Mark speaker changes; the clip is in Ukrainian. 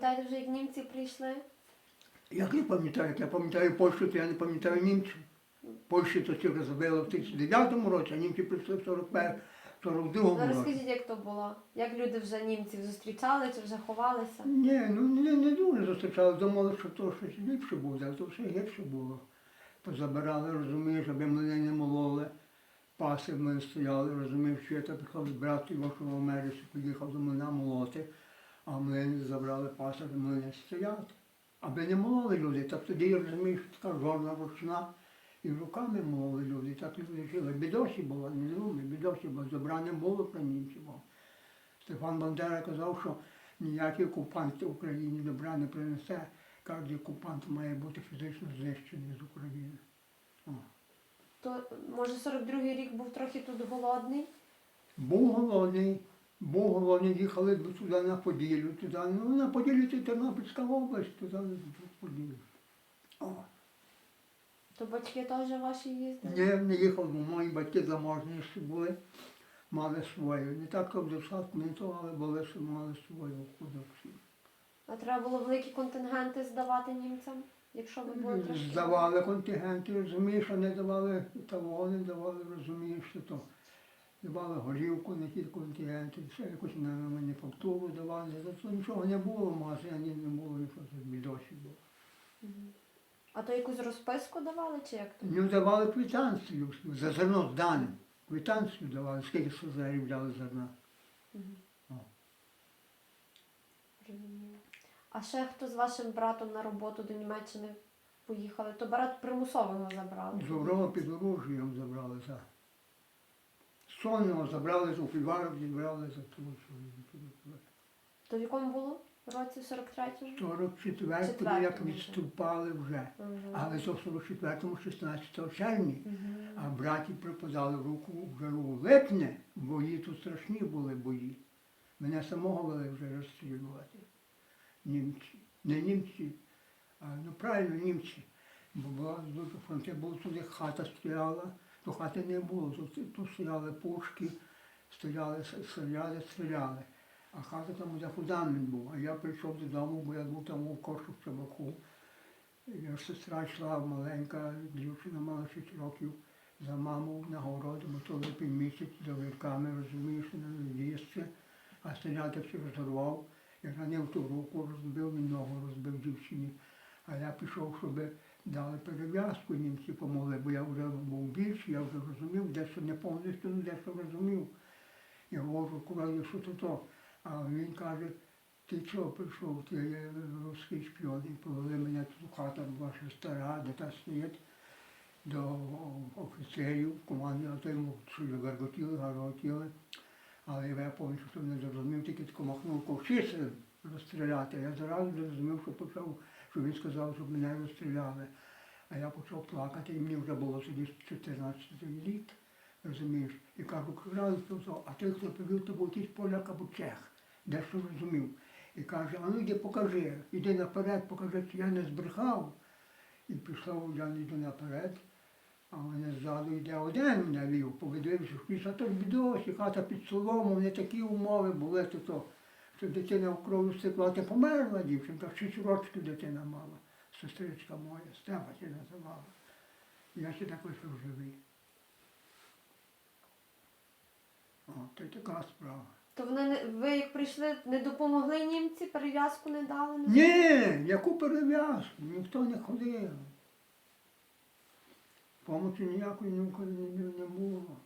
Speaker 1: пам'ятаєте вже, як німці прийшли?
Speaker 2: Як не пам'ятаю, я пам'ятаю Польщу, то я не пам'ятаю німців. Польщу то тільки забили в 39 році, а німці прийшли в 41 42
Speaker 1: Ну
Speaker 2: році.
Speaker 1: розкажіть, як то було? Як люди вже німців зустрічали чи вже ховалися?
Speaker 2: Ні, ну не, не дуже зустрічали, думали, що то щось ліпше буде, а то все гірше було. Позабирали, розумієш, аби мене не мололи. Паси в мене стояли, розумієш, що я приходив брати його, що в Америці поїхав до мене молоти, а мене забрали паси, до мене стояти. Аби не мололи люди, так тоді розумієш, така жорна ручна. І руками мололи люди, так люди жили. Бідосі була, не люблю, бідосі було, добра не було про німців. Стефан Бандера казав, що ніякий окупант Україні добра не принесе. Кожен окупант має бути фізично знищений з України. О.
Speaker 1: То може 42-й рік був трохи тут голодний?
Speaker 2: Був голодний, був голодний, їхали туди на Поділлю, туди, ну на Поділлю це Тернопільська область, туди на Поділлю. О.
Speaker 1: То батьки теж ваші їздили?
Speaker 2: Ні, не їхав, бо мої батьки заможні ще були, мали свою. Не так, як не то, але були, що мали свою продукцію.
Speaker 1: А треба було великі контингенти здавати німцям, якщо ви були трошки.
Speaker 2: Здавали контингенти, розумієш, а не давали талони, давали, розумієш, що то. Давали горілку на ті контингенти, все якусь на мануфактуру давали, за це нічого не було, в магазині не було, нічого бідосі було.
Speaker 1: А то якусь розписку давали чи як то?
Speaker 2: Їм давали квитанцію за зерно здане. Квитанцію давали, скільки созарів взяли зерна.
Speaker 1: А ще хто з вашим братом на роботу до Німеччини поїхали? То брат примусово його забрали.
Speaker 2: З Оврова під оружієм забрали за. Сонного забрали, з Упіварів зібрали за того, що він туди.
Speaker 1: То в якому було? Році 43-му?
Speaker 2: 44
Speaker 1: Четвертому
Speaker 2: як відступали вже. Але то в 44-му, 16 червня. А браті припадали в руку вже у липні, бої тут страшні були бої. Мене самого вели вже розстрілювати. Німці. Не німці, а ну правильно німці. Бо була дуже фронти, була туди хата стояла, то хати не було. Тут, тут стояли пушки, стояли, стріляли, стріляли. А хата там де фундамент був. А я прийшов додому, бо я був там у кошу в чабаку. Я сестра йшла маленька, дівчина мала 6 років за маму на городі, бо то липень місяць за вірками, розумієш, на лісці, а стріляти все розорвав. Я ранив ту руку, розбив мені ногу, розбив дівчині. А я пішов, щоб дали перев'язку, німці помогли, бо я вже був більший, я вже розумів, дещо не повністю, ну дещо розумів. Я говорю, куди що то то. А він каже, ти чого прийшов? Ти є русський шпіон, і повели мене тут хата ваша стара, де та стоїть, до офіцерів, команди, а той йому що гарготіли, гарготіли. Але я повністю не зрозумів, тільки тако махнув ковчиці розстріляти. Я зразу зрозумів, що почав, що він сказав, щоб мене розстріляли. А я почав плакати, і мені вже було тоді 14 рік, розумієш, і кажу, то, а той, хто повів, то був якийсь поляк або чех, дещо розумів. І каже, а ну йди покажи, іди наперед, покажи, чи я не збрехав. І пішов, я йду наперед, а мене ззаду йде один мене вів, поведився, що а то ж бідосі, хата під солому, не такі умови були, то, то що дитина в крові стекла, ти померла дівчинка, шість років дитина мала, сестричка моя, Степа ти називала. Я ще так вийшов живий. О, то й така справа.
Speaker 1: То вони не ви як прийшли, не допомогли німці, перев'язку не дали? Не
Speaker 2: Ні, яку перев'язку, ніхто не ходив. Помочі ніякої ні в не, не було.